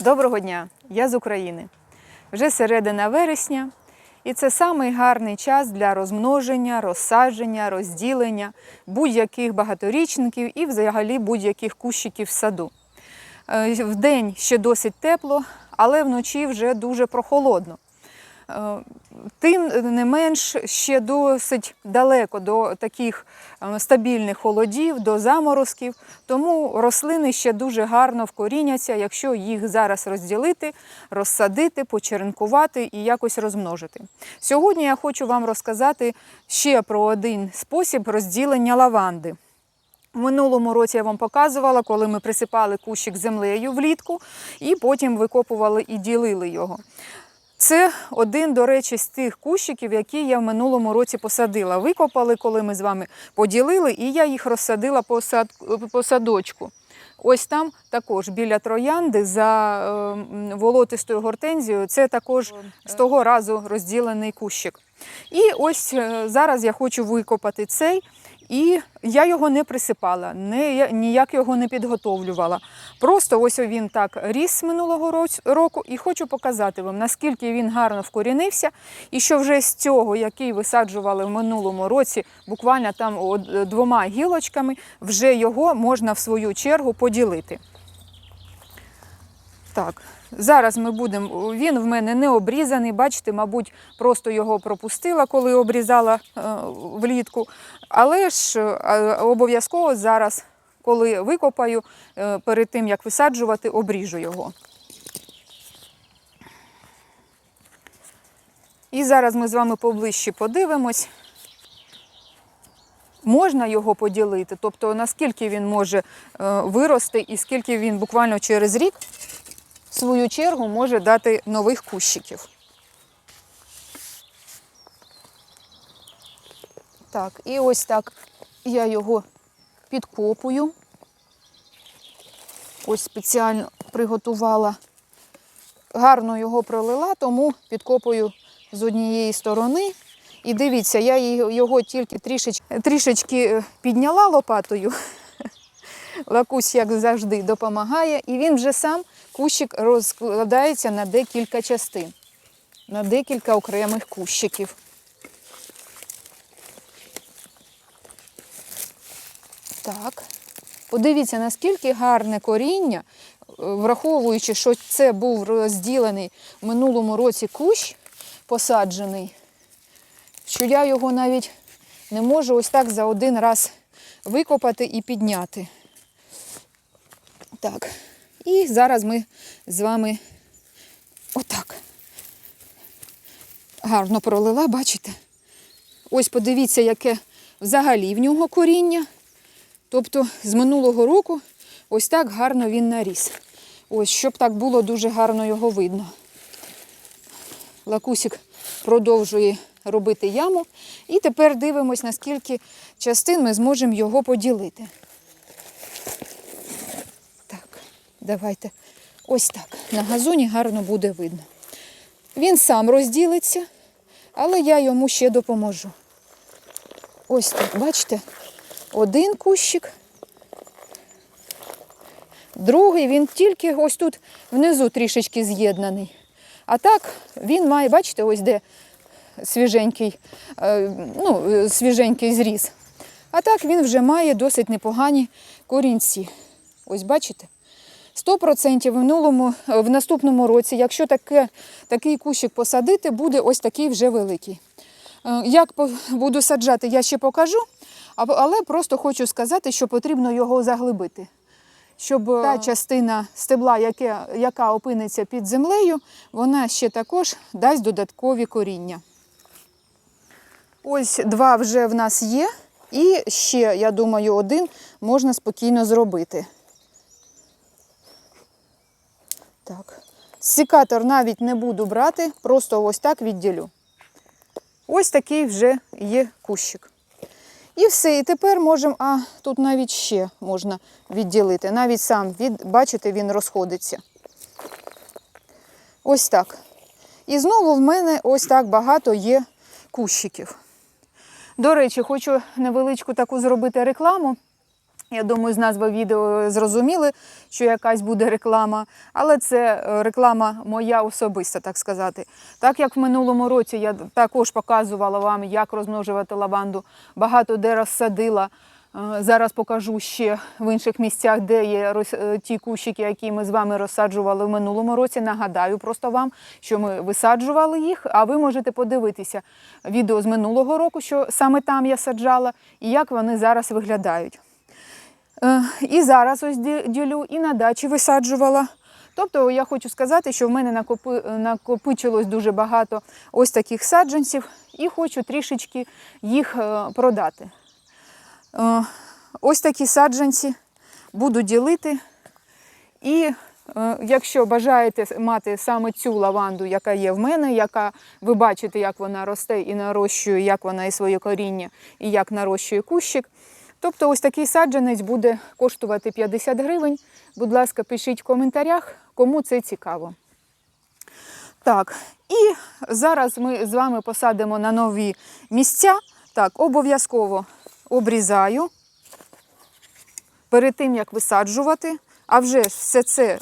Доброго дня! Я з України. Вже середина вересня, і це самий гарний час для розмноження, розсадження, розділення будь-яких багаторічників і взагалі будь-яких кущиків в саду. В Вдень ще досить тепло, але вночі вже дуже прохолодно. Тим не менш ще досить далеко до таких е, стабільних холодів, до заморозків, тому рослини ще дуже гарно вкоріняться, якщо їх зараз розділити, розсадити, почеренкувати і якось розмножити. Сьогодні я хочу вам розказати ще про один спосіб розділення лаванди. В минулому році я вам показувала, коли ми присипали кущик землею влітку і потім викопували і ділили його. Це один, до речі, з тих кущиків, які я в минулому році посадила. Викопали, коли ми з вами поділили, і я їх розсадила по, сад, по садочку. Ось там також біля троянди за е, волотистою гортензією. Це також з того разу розділений кущик. І ось е, зараз я хочу викопати цей. І я його не присипала, не, ніяк його не підготовлювала. Просто ось він так ріс минулого року, і хочу показати вам, наскільки він гарно вкорінився, і що вже з цього, який висаджували в минулому році, буквально там двома гілочками, вже його можна в свою чергу поділити. Так, зараз ми будемо. Він в мене не обрізаний. Бачите, мабуть, просто його пропустила, коли обрізала е, влітку. Але ж е, обов'язково зараз, коли викопаю, е, перед тим як висаджувати, обріжу його. І зараз ми з вами поближче подивимось. Можна його поділити, тобто наскільки він може вирости і скільки він буквально через рік в свою чергу може дати нових кущиків. Так, і ось так я його підкопую. Ось спеціально приготувала. Гарно його пролила, тому підкопую з однієї сторони. І дивіться, я його тільки трішечки, трішечки підняла лопатою. Лакусь, як завжди, допомагає, і він вже сам кущик розкладається на декілька частин, на декілька окремих кущиків. Так. Подивіться, наскільки гарне коріння, е, враховуючи, що це був розділений в минулому році кущ посаджений, що я його навіть не можу ось так за один раз викопати і підняти. Так. І зараз ми з вами отак. Гарно пролила, бачите? Ось подивіться, яке взагалі в нього коріння. Тобто з минулого року ось так гарно він наріс. Ось, щоб так було дуже гарно його видно. Лакусик продовжує робити яму. І тепер дивимось, наскільки частин ми зможемо його поділити. Так, давайте ось так. На газоні гарно буде видно. Він сам розділиться, але я йому ще допоможу. Ось так, бачите, один кущик, другий, він тільки ось тут внизу трішечки з'єднаний. А так він має, бачите, ось де свіженький, е, ну, свіженький зріз. А так він вже має досить непогані корінці. Ось бачите? 100% в минулому, в наступному році, якщо таке, такий кущик посадити, буде ось такий вже великий. Е, Як буду саджати, я ще покажу, але просто хочу сказати, що потрібно його заглибити. Щоб е, та частина стебла, яке, яка опиниться під землею, вона ще також дасть додаткові коріння. Ось два вже в нас є, і ще, я думаю, один можна спокійно зробити. Так. Секатор навіть не буду брати, просто ось так відділю. Ось такий вже є кущик. І все. І тепер можемо, а тут навіть ще можна відділити. Навіть сам, від, бачите, він розходиться. Ось так. І знову в мене ось так багато є кущиків. До речі, хочу невеличку таку зробити рекламу. Я думаю, з назви відео зрозуміли, що якась буде реклама, але це е, реклама моя особиста, так сказати. Так як в минулому році я також показувала вам, як розмножувати лаванду, багато де розсадила. Е, Зараз покажу ще в інших місцях, де є е, ті кущики, які ми з вами розсаджували в минулому році. Нагадаю просто вам, що ми висаджували їх, а ви можете подивитися відео з минулого року, що саме там я саджала, і як вони зараз виглядають. Е, І зараз ось ділю, і на дачі висаджувала. Тобто я хочу сказати, що в мене накопичилось дуже багато ось таких саджанців, і хочу трішечки їх е, продати. Е, Ось такі саджанці буду ділити. І якщо бажаєте мати саме цю лаванду, яка є в мене, яка ви бачите, як вона росте і нарощує, як вона і своє коріння, і як нарощує кущик. Тобто ось такий саджанець буде коштувати 50 гривень. Будь ласка, пишіть в коментарях, кому це цікаво. Так, і зараз ми з вами посадимо на нові місця. Так, обов'язково обрізаю перед тим, як висаджувати. А вже все це,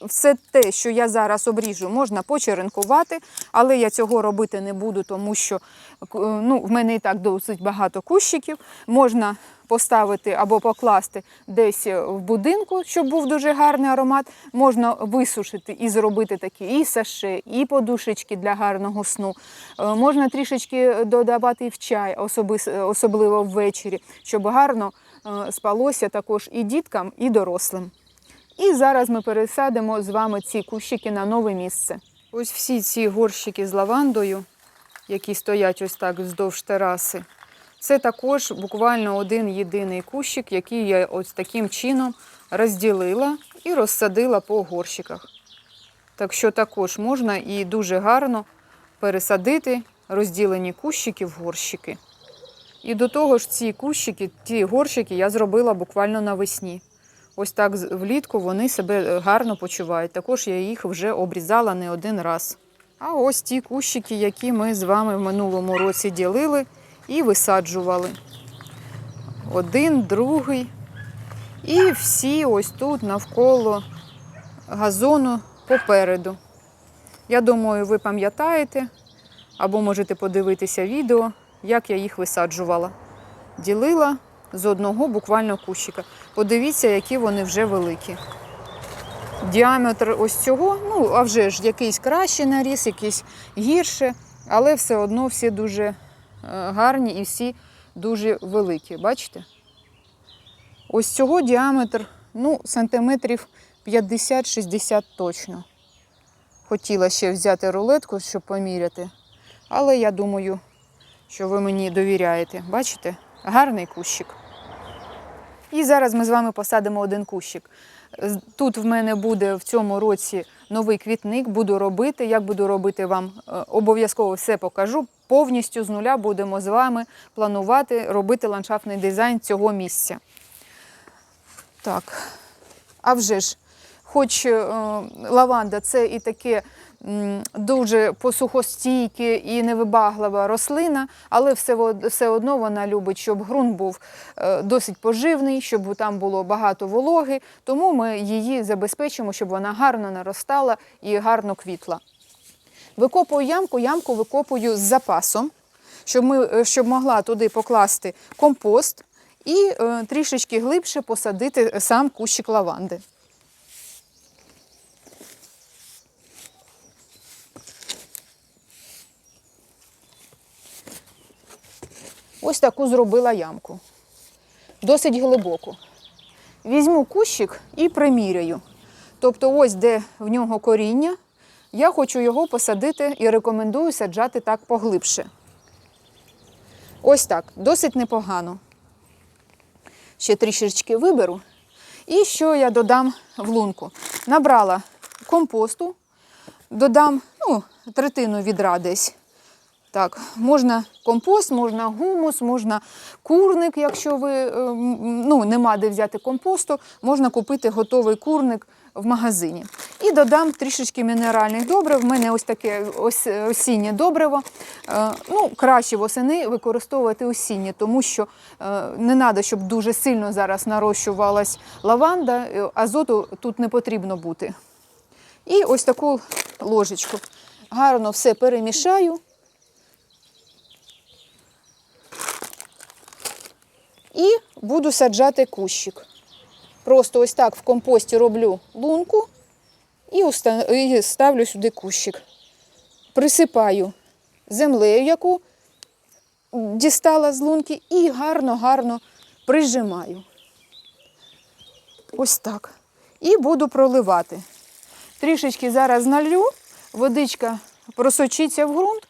все те, що я зараз обріжу, можна почеренкувати, але я цього робити не буду, тому що е, ну, в мене і так досить багато кущиків. Можна поставити або покласти десь в будинку, щоб був дуже гарний аромат. Можна висушити і зробити такі і саше, і подушечки для гарного сну. Е, Можна трішечки додавати в чай, особливо ввечері, щоб гарно е, спалося також і діткам, і дорослим. І зараз ми пересадимо з вами ці кущики на нове місце. Ось всі ці горщики з лавандою, які стоять ось так вздовж тераси, це також буквально один єдиний кущик, який я ось таким чином розділила і розсадила по горщиках. Так що також можна і дуже гарно пересадити розділені кущики в горщики. І до того ж, ці кущики, ті горщики я зробила буквально навесні. Ось так влітку вони себе е, гарно почувають. Також я їх вже обрізала не один раз. А ось ті кущики, які ми з вами в минулому році ділили і висаджували. Один, другий. І всі ось тут навколо газону попереду. Я думаю, ви пам'ятаєте або можете подивитися відео, як я їх висаджувала. Ділила з одного буквально кущика. Подивіться, які вони вже великі. Діаметр ось цього, ну, а вже ж якийсь краще наріс, якийсь гірше, але все одно всі дуже гарні і всі дуже великі. Бачите? Ось цього діаметр ну, сантиметрів 50-60 точно. Хотіла ще взяти рулетку, щоб поміряти, але я думаю, що ви мені довіряєте. Бачите? Гарний кущик. І зараз ми з вами посадимо один кущик. Тут в мене буде в цьому році новий квітник, буду робити. Як буду робити вам, е, обов'язково все покажу. Повністю з нуля будемо з вами планувати робити ландшафтний дизайн цього місця. Так, а вже ж, хоч е, лаванда це і таке дуже посухостійке і невибаглива рослина, але все, все одно вона любить, щоб ґрунт був е, досить поживний, щоб там було багато вологи. Тому ми її забезпечимо, щоб вона гарно наростала і гарно квітла. Викопую ямку, ямку викопую з запасом, щоб, ми, е, щоб могла туди покласти компост і е, трішечки глибше посадити сам кущик лаванди. Ось таку зробила ямку. Досить глибоку. Візьму кущик і приміряю. Тобто, ось де в нього коріння, я хочу його посадити і рекомендую саджати так поглибше. Ось так, досить непогано. Ще трішечки виберу. І що я додам в лунку? Набрала компосту, додам ну, третину відра десь Так, можна компост, можна гумус, можна курник, якщо ви е, ну, нема де взяти компосту, можна купити готовий курник в магазині. І додам трішечки мінеральних добрив. У мене ось таке ось, осіннє добриво. Е, Ну, краще восени використовувати осіннє, тому що е, не треба, щоб дуже сильно зараз нарощувалась лаванда, е, азоту тут не потрібно бути. І ось таку ложечку. Гарно все перемішаю. І буду саджати кущик. Просто ось так в компості роблю лунку і ставлю сюди кущик. Присипаю землею, яку дістала з лунки, і гарно-гарно прижимаю. Ось так. І буду проливати. Трішечки зараз налью, водичка просочиться в ґрунт,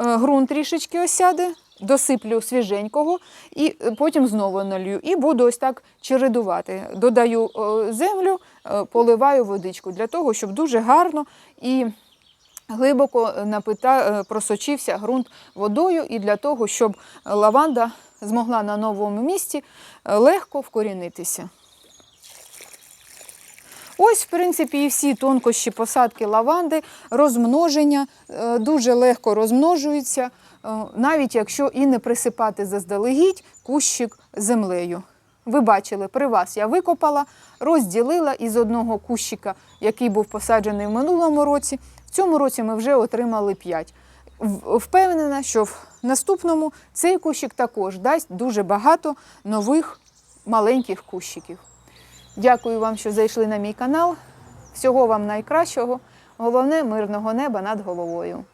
е, ґрунт трішечки осяде, досиплю свіженького і е, потім знову налью. І буду ось так чередувати. Додаю е, землю, е, поливаю водичку для того, щоб дуже гарно і глибоко напита, просочився ґрунт водою, і для того, щоб лаванда змогла на новому місці легко вкорінитися. Ось, в принципі, і всі тонкощі посадки лаванди, розмноження дуже легко розмножуються, навіть якщо і не присипати заздалегідь кущик землею. Ви бачили, при вас я викопала, розділила із одного кущика, який був посаджений в минулому році. В цьому році ми вже отримали 5. Впевнена, що в наступному цей кущик також дасть дуже багато нових маленьких кущиків. Дякую вам, що зайшли на мій канал. Всього вам найкращого. Головне мирного неба над головою.